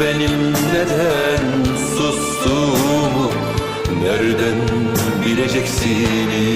benim neden sustuğumu nereden bileceksiniz?